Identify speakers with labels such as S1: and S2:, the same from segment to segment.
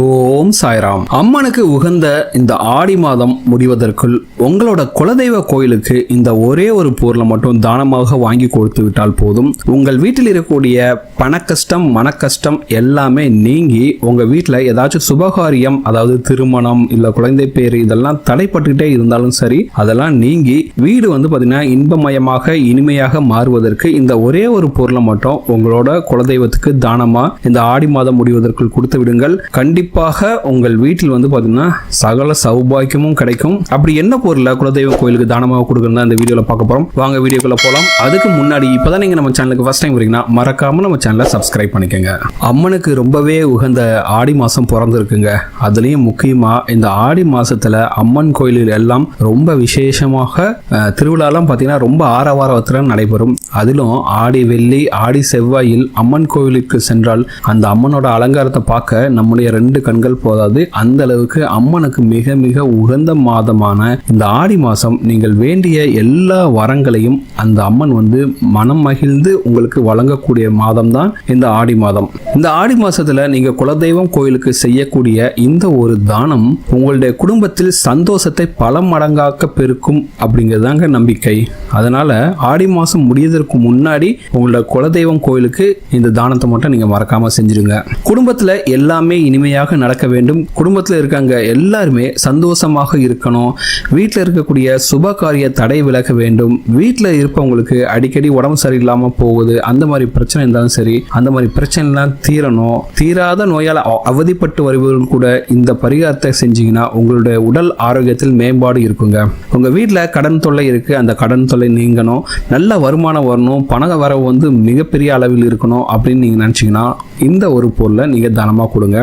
S1: ஓம் சாய்ராம். அம்மனுக்கு உகந்த இந்த ஆடி மாதம் முடிவதற்குள் உங்களோட குலதெய்வ கோயிலுக்கு இந்த ஒரே ஒரு பொருளை மட்டும் தானமாக வாங்கி கொடுத்து விட்டால் போதும். உங்கள் வீட்டில் இருக்கக்கூடிய பணக்கஷ்டம் மனக்கஷ்டம் எல்லாமே நீங்கி உங்க வீட்டில் ஏதாச்சும் சுபகாரியம் அதாவது திருமணம் இல்ல குழந்தை பேர் இதெல்லாம் தடைப்பட்டுக்கிட்டே இருந்தாலும் சரி அதெல்லாம் நீங்கி வீடு வந்து பார்த்தீங்கன்னா இன்பமயமாக இனிமையாக மாறுவதற்கு இந்த ஒரே ஒரு பொருளை மட்டும் உங்களோட குலதெய்வத்துக்கு தானமா இந்த ஆடி மாதம் முடிவதற்குள் கொடுத்து விடுங்கள். கண்டிப்பாக உங்கள் வீட்டில் வந்து பார்த்தீங்கன்னா சகல சௌபாக்கியமும் கிடைக்கும். அப்படி என்ன பொருளை குலதெய்வ கோயிலுக்கு தானமாக கொடுக்கணும் இந்த வீடியோவில் பார்க்க போகிறோம் வாங்க வீடியோக்குள்ள போகலாம் அதுக்கு முன்னாடி இப்போ தான் நீங்கள் நம்ம சேனலுக்கு ஃபர்ஸ்ட் டைம் வரீங்கன்னா மறக்காம நம்ம சேனலை சப்ஸ்கிரைப் பண்ணிக்கோங்க. அம்மனுக்கு ரொம்பவே உகந்த ஆடி மாதம் பிறந்திருக்குங்க. அதுலேயும் முக்கியமாக இந்த ஆடி மாதத்தில் அம்மன் கோயிலில் எல்லாம் ரொம்ப விசேஷமாக திருவிழாலாம் பார்த்தீங்கன்னா ரொம்ப ஆரவாரத்தில் நடைபெறும். அதிலும் ஆடி வெள்ளி ஆடி செவ்வாயில் அம்மன் கோவிலுக்கு சென்றால் அந்த அம்மனோட அலங்காரத்தை பார்க்க நம்முடைய ரெண்டு கண்கள் போதாது. அந்த அளவுக்கு அம்மனுக்கு மிக மிக உகந்த மாதமான இந்த ஆடி மாதம் நீங்கள் வேண்டிய எல்லா வரங்களையும் அந்த அம்மன் வந்து மனம் மகிழ்ந்து உங்களுக்கு வழங்கக்கூடிய மாதம் தான் இந்த ஆடி மாதம். இந்த ஆடி மாதத்தில் நீங்கள் குலதெய்வம் கோயிலுக்கு செய்யக்கூடிய இந்த ஒரு தானம் உங்களுடைய குடும்பத்தில் சந்தோஷத்தை பல மடங்காக்க பெருக்கும் அப்படிங்கிறதாங்க நம்பிக்கை. அதனால ஆடி மாதம் முடியது செய்வதற்கு முன்னாடி உங்களோட குலதெய்வம் கோயிலுக்கு இந்த தானத்தை மட்டும் நீங்க மறக்காம செஞ்சிருங்க. குடும்பத்துல எல்லாமே இனிமையாக நடக்க வேண்டும். குடும்பத்துல இருக்காங்க எல்லாருமே சந்தோஷமாக இருக்கணும். வீட்டில் இருக்கக்கூடிய சுப காரிய தடை விலக வேண்டும். வீட்டில் இருப்பவங்களுக்கு அடிக்கடி உடம்பு சரியில்லாம போகுது. அந்த மாதிரி பிரச்சனை இருந்தாலும் சரி அந்த மாதிரி பிரச்சனைலாம் தீரணும். தீராத நோயால் அவதிப்பட்டு வருபவர்கள் கூட இந்த பரிகாரத்தை செஞ்சீங்கன்னா உங்களுடைய உடல் ஆரோக்கியத்தில் மேம்பாடு இருக்குங்க. உங்க வீட்டில் கடன் தொல்லை இருக்கு. அந்த கடன் தொல்லை நீங்கணும். நல்ல வருமானம் வரணும் பண வரவு வந்து மிகப்பெரிய அளவில் இருக்கணும் அப்படின்னு நீங்கள் நினச்சிங்கன்னா இந்த ஒரு பொருளை நீங்கள் தானமாக கொடுங்க.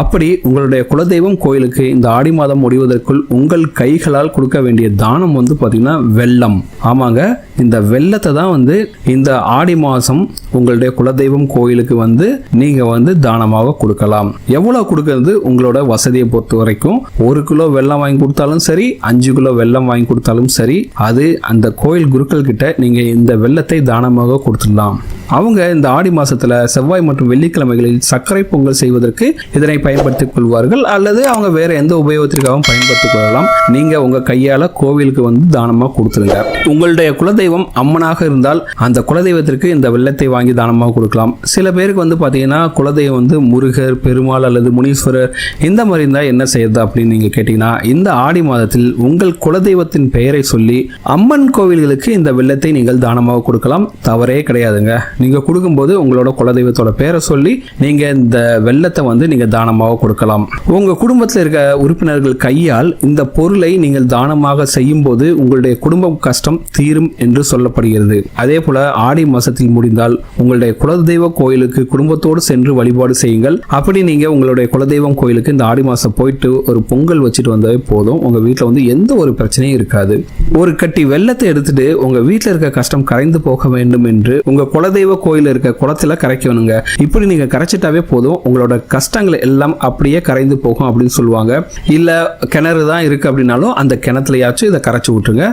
S1: அப்படி உங்களுடைய குலதெய்வம் கோயிலுக்கு இந்த ஆடி மாதம் முடிவதற்குள் உங்கள் கைகளால் கொடுக்க வேண்டிய தானம் வந்து பார்த்தீங்கன்னா வெள்ளம். ஆமாங்க இந்த வெள்ளத்தை தான் வந்து இந்த ஆடி மாதம் உங்களுடைய குலதெய்வம் கோயிலுக்கு வந்து நீங்கள் வந்து தானமாக கொடுக்கலாம். எவ்வளோ கொடுக்கறது? உங்களோட வசதியை பொறுத்த வரைக்கும் ஒரு கிலோ வெள்ளம் வாங்கி கொடுத்தாலும் சரி அஞ்சு கிலோ வெள்ளம் வாங்கி கொடுத்தாலும் சரி அது அந்த கோயில் குருக்கள் கிட்ட நீங்கள் இந்த வெள்ளத்தை தானமாக கொடுத்துடலாம். அவங்க இந்த ஆடி மாசத்துல செவ்வாய் மற்றும் வெள்ளிக்கிழமைகளில் சர்க்கரை பொங்கல் செய்வதற்கு இதனை பயன்படுத்திக் கொள்வார்கள் அல்லது அவங்க வேற எந்த உபயோகத்திற்காகவும் பயன்படுத்திக் கொள்ளலாம். நீங்க உங்க கையால கோவிலுக்கு வந்து தானமாக கொடுத்துருங்க. உங்களுடைய குலதெய்வம் அம்மனாக இருந்தால் அந்த குலதெய்வத்திற்கு இந்த வெள்ளத்தை வாங்கி தானமாக கொடுக்கலாம். சில பேருக்கு வந்து பாத்தீங்கன்னா குலதெய்வம் வந்து முருகர் பெருமாள் அல்லது முனீஸ்வரர் இந்த மாதிரி இருந்தா என்ன செய்யறது அப்படின்னு நீங்க கேட்டீங்கன்னா இந்த ஆடி மாதத்தில் உங்கள் குலதெய்வத்தின் பெயரை சொல்லி அம்மன் கோவில்களுக்கு இந்த வெள்ளத்தை நீங்கள் தானமாக கொடுக்கலாம். தவறே கிடையாதுங்க. நீங்கள் கொடுக்கும்போது உங்களோட குலதெய்வத்தோட பேரை சொல்லி நீங்கள் இந்த வெள்ளத்தை வந்து நீங்கள் தானமாக கொடுக்கலாம். உங்கள் குடும்பத்தில் இருக்க உறுப்பினர்கள் கையால் இந்த பொருளை நீங்கள் தானமாக செய்யும் போது உங்களுடைய குடும்பம் கஷ்டம் தீரும் என்று சொல்லப்படுகிறது. அதே போல ஆடி மாசத்தில் முடிந்தால் உங்களுடைய குலதெய்வ கோயிலுக்கு குடும்பத்தோடு சென்று வழிபாடு செய்யுங்கள். அப்படி நீங்க உங்களுடைய குலதெய்வம் கோயிலுக்கு இந்த ஆடி மாசம் போயிட்டு ஒரு பொங்கல் வச்சுட்டு வந்தாவே போதும். உங்க வீட்டில் வந்து எந்த ஒரு பிரச்சனையும் இருக்காது. ஒரு கட்டி வெள்ளத்தை எடுத்துட்டு உங்க வீட்டில் இருக்க கஷ்டம் கரைந்து போக வேண்டும் என்று உங்க குலதெய்வ கோயில் இருக்க குளத்துல கரைக்கணுங்க. இப்படி நீங்க கரைச்சிட்டாவே போதும் உங்களோட கஷ்டங்கள் எல்லாம் அப்படியே கரைந்து போகும் அப்படின்னு சொல்லுவாங்க. இல்ல கிணறு தான் இருக்கு அப்படின்னாலும் அந்த கிணத்துலயாச்சும் இதை கரைச்சி விட்டுருங்க.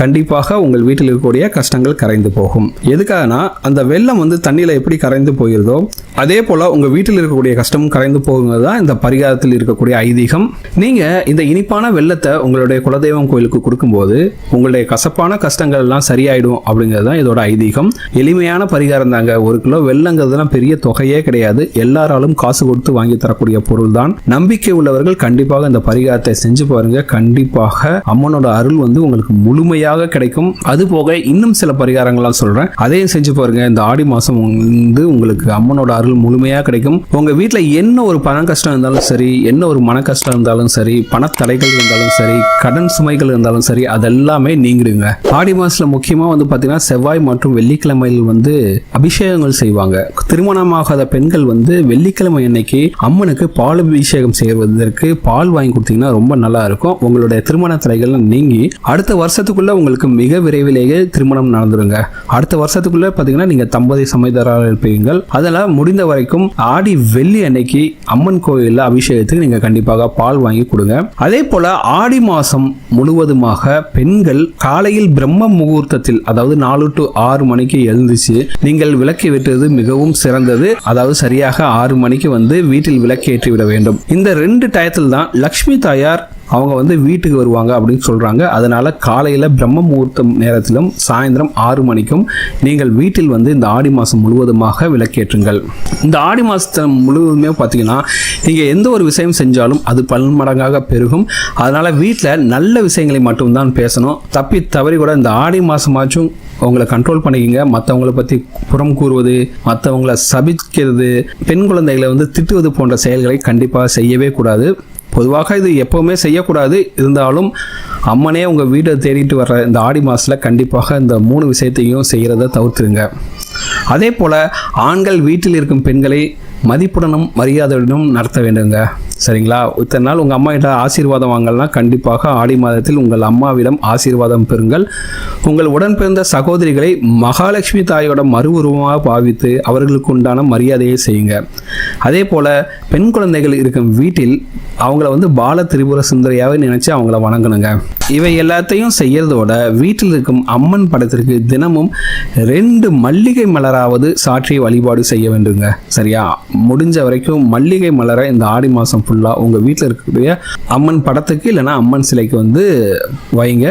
S1: கண்டிப்பாக உங்கள் வீட்டில் இருக்கக்கூடிய கஷ்டங்கள் கரைந்து போகும். எதுக்காகனா அந்த வெள்ளம் வந்து தண்ணியில எப்படி கரைந்து போகிறதோ அதே போல உங்க வீட்டில் இருக்கக்கூடிய கஷ்டமும் கரைந்து போகுங்கிறது தான் இந்த பரிகாரத்தில் இருக்கக்கூடிய ஐதீகம். நீங்க இந்த இனிப்பான வெள்ளத்தை உங்களுடைய குலதெய்வம் கோயிலுக்கு கொடுக்கும்போது உங்களுடைய கசப்பான கஷ்டங்கள் எல்லாம் சரியாயிடும் அப்படிங்கிறது தான் இதோட ஐதீகம். எளிமையான பரிகாரம் தாங்க. ஒரு கிலோ வெள்ளங்கிறதுலாம் பெரிய தொகையே கிடையாது. எல்லாராலும் காசு கொடுத்து வாங்கி தரக்கூடிய பொருள் தான் நம்பிக்கை உள்ளவர்கள் கண்டிப்பாக இந்த பரிகாரத்தை செஞ்சு பாருங்க. கண்டிப்பாக அம்மனோட அருள் வந்து உங்களுக்கு முழுமையாக கிடைக்கும். அது போக இன்னும் சில பரிகாரங்கள்லாம் சொல்றேன். அதையும் செஞ்சு பாருங்க. இந்த ஆடி மாசம் வந்து உங்களுக்கு அம்மனோட அருள் முழுமையாக கிடைக்கும். உங்க வீட்டில் என்ன ஒரு பண கஷ்டம் இருந்தாலும் சரி என்ன ஒரு மன கஷ்டம் இருந்தாலும் சரி பணத்தடைகள் இருந்தாலும் சரி கடன் சுமைகள் இருந்தாலும் சரி அதெல்லாமே நீங்கிடுங்க. ஆடி மாசத்துல முக்கியமா வந்து பாத்தீங்கன்னா செவ்வாய் மற்றும் வெள்ளிக்கிழமையில் வந்து அபிஷேகங்கள் செய்வாங்க. திருமணமாகாத பெண்கள் வந்து வெள்ளிக்கிழமை அன்னைக்கு அம்மனுக்கு பால் அபிஷேகம் செய்வதற்கு பால் வாங்கி கொடுத்தீங்கன்னா ரொம்ப நல்லா இருக்கும். உங்களுடைய திருமண தடைகள் நீங்கி அடுத்த வருஷத்துக்குள்ள உங்களுக்கு மிக விரைவிலேயே திருமணம் நடந்துருங்க. அடுத்த வருஷத்துக்குள்ள பாத்தீங்கன்னா நீங்க தம்பதி சமைதராக இருப்பீங்கள் அதெல்லாம் முடிந்த வரைக்கும் ஆடி வெள்ளி அன்னைக்கு அம்மன் கோயிலில் அபிஷேகத்துக்கு நீங்க கண்டிப்பாக பால் வாங்கி கொடுங்க. அதே போல ஆடி மாசம் முழுவதுமாக பெண்கள் காலையில் பிரம்ம முகூர்த்தத்தில் அதாவது நாலு டு ஆறு மணிக்கு எழுந்துச்சு. நீங்கள் விளக்கை விட்டது மிகவும் சிறந்தது. அதாவது சரியாக ஆறு மணிக்கு வந்து வீட்டில் விளக்கேற்றி விட வேண்டும். இந்த ரெண்டு டயத்தில் தான் லக்ஷ்மி தாயார் அவங்க வந்து வீட்டுக்கு வருவாங்க அப்படின்னு சொல்கிறாங்க அதனால் காலையில் பிரம்ம முகூர்த்தம் நேரத்திலும் சாயந்தரம் ஆறு மணிக்கும் நீங்கள் வீட்டில் வந்து இந்த ஆடி மாதம் முழுவதுமாக விளக்கேற்றுங்கள். இந்த ஆடி மாதத்தை முழுவதுமே பார்த்தீங்கன்னா நீங்கள் எந்த ஒரு விஷயம் செஞ்சாலும் அது பன்மடங்காக பெருகும். அதனால் வீட்டில் நல்ல விஷயங்களை மட்டும்தான் பேசணும். தப்பி தவறி கூட இந்த ஆடி மாதமாச்சும் உங்களை கண்ட்ரோல் பண்ணிக்கிங்க. மற்றவங்கள பற்றி புறம் கூறுவது மற்றவங்கள சபிக்கிறது பெண் குழந்தைகளை வந்து திட்டுவது போன்ற செயல்களை கண்டிப்பாக செய்யவே கூடாது. பொதுவாக இது எப்போவுமே செய்யக்கூடாது. இருந்தாலும் அம்மனே உங்கள் வீட்டை தேடிட்டு வர்ற இந்த ஆடி மாதத்தில் கண்டிப்பாக இந்த மூணு விஷயத்தையும் செய்கிறத தவிர்த்துருங்க. அதே போல் ஆண்கள் வீட்டில் இருக்கும் பெண்களை மதிப்புடனும் மரியாதையுடனும் நடத்த வேண்டுங்க. சரிங்களா? இத்தனை நாள் உங்கள் அம்மா கிட்ட ஆசீர்வாதம் வாங்கலாம் கண்டிப்பாக ஆடி மாதத்தில் உங்கள் அம்மாவிடம் ஆசீர்வாதம் பெறுங்கள். உங்கள் உடன் பிறந்த சகோதரிகளை மகாலட்சுமி தாயோட மறு உருவமாக பாவித்து அவர்களுக்கு உண்டான மரியாதையை செய்யுங்க. அதே போல் பெண் குழந்தைகள் இருக்கும் வீட்டில் அவங்கள வந்து பால திரிபுர சுந்தரியாவே நினச்சி அவங்கள வணங்கணுங்க. இவை எல்லாத்தையும் செய்யறதோட வீட்டில் இருக்கும் அம்மன் படத்திற்கு தினமும் ரெண்டு மல்லிகை மலராவது சாற்றி வழிபாடு செய்ய வேண்டுங்க. சரியா? முடிஞ்ச வரைக்கும் மல்லிகை மலரை இந்த ஆடி மாதம் ஃபுல்லாக உங்கள் வீட்டில் இருக்கக்கூடிய அம்மன் படத்துக்கு இல்லைன்னா அம்மன் சிலைக்கு வந்து வைங்க.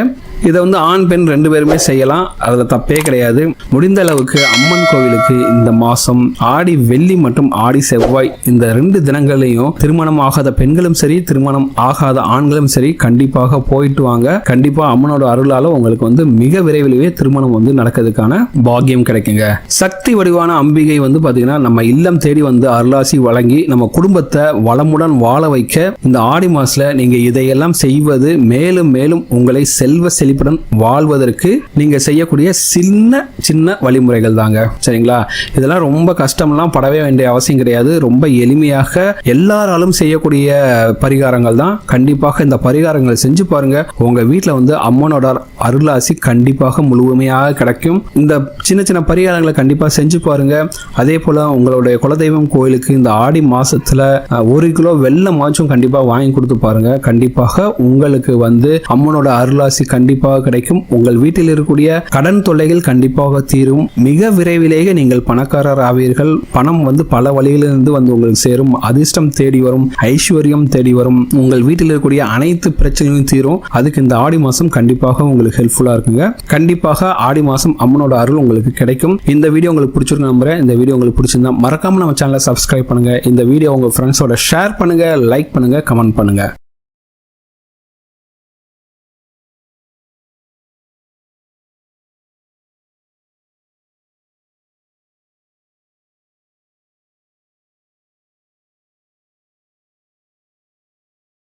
S1: இதை வந்து ஆண் பெண் ரெண்டு பேருமே செய்யலாம். அதில் தப்பே கிடையாது. முடிந்த அளவுக்கு அம்மன் கோவிலுக்கு இந்த மாதம் ஆடி வெள்ளி மற்றும் ஆடி செவ்வாய் இந்த ரெண்டு தினங்களையும் திருமணம் ஆகாத பெண்களும் சரி திருமணம் ஆகாத ஆண்களும் சரி கண்டிப்பாக போயிட்டு வாங்க. கண்டிப்பாக அம்மனோட அருளால உங்களுக்கு வந்து மிக விரைவிலேயே திருமணம் வந்து நடக்கிறதுக்கான பாக்கியம் கிடைக்குங்க. சக்தி வடிவான அம்பிகை வந்து பார்த்தீங்கன்னா நம்ம இல்லம் தேடி வந்து அருளாசி வழங்கி நம்ம குடும்பத்தை வளமுடன் வாழ வைக்க இந்த ஆடி மாசத்துல நீங்கள் இதையெல்லாம் செய்வது மேலும் மேலும் உங்களை செல்வ செழிப்புடன் வாழ்வதற்கு நீங்க செய்யக்கூடிய சின்ன சின்ன வழிமுறைகள் தாங்க. சரிங்களா? இதெல்லாம் ரொம்ப கஷ்டம்லாம் படவே வேண்டிய அவசியம் கிடையாது. ரொம்ப எளிமையாக எல்லாராலும் செய்யக்கூடிய பரிகாரங்கள் தான். கண்டிப்பாக இந்த பரிகாரங்களை செஞ்சு பாருங்க. உங்க வீட்டில் வந்து அம்மனோட அருளாசி கண்டிப்பாக முழுமையாக கிடைக்கும். இந்த சின்ன சின்ன பரிகாரங்களை கண்டிப்பாக செஞ்சு பாருங்க. அதே போல உங்களுடைய குலதெய்வம் கோயிலுக்கு இந்த ஆடி மாசத்துல ஒரு கிலோ வெள்ளமாச்சும் கண்டிப்பாக வாங்கி கொடுத்து பாருங்க. கண்டிப்பாக உங்களுக்கு வந்து அம்மனோட அருளாசி கண்டிப்பாக கண்டிப்பாக கிடைக்கும். உங்கள் வீட்டில் இருக்கக்கூடிய கடன் தொல்லைகள் கண்டிப்பாக தீரும். மிக விரைவிலேயே நீங்கள் பணக்காரர் ஆவீர்கள். பணம் வந்து பல வழியிலிருந்து வந்து உங்களுக்கு சேரும். அதிர்ஷ்டம் தேடி வரும். ஐஸ்வர்யம் தேடி வரும். உங்கள் வீட்டில் இருக்கக்கூடிய அனைத்து பிரச்சனையும் தீரும். அதுக்கு இந்த ஆடி மாசம் கண்டிப்பாக உங்களுக்கு ஹெல்ப்ஃபுல்லா இருக்குங்க. கண்டிப்பாக ஆடி மாசம் அம்மனோட அருள் உங்களுக்கு கிடைக்கும். இந்த வீடியோ உங்களுக்கு பிடிச்சிருக்கு நம்புறேன். இந்த வீடியோ உங்களுக்கு பிடிச்சிருந்தா மறக்காம நம்ம சேனலை சப்ஸ்கிரைப் பண்ணுங்க. இந்த வீடியோ உங்க ஃப்ரெண்ட்ஸோட ஷேர் பண்ணுங்க லைக் பண்ணுங்க கமெண்ட் பண்ணுங்க.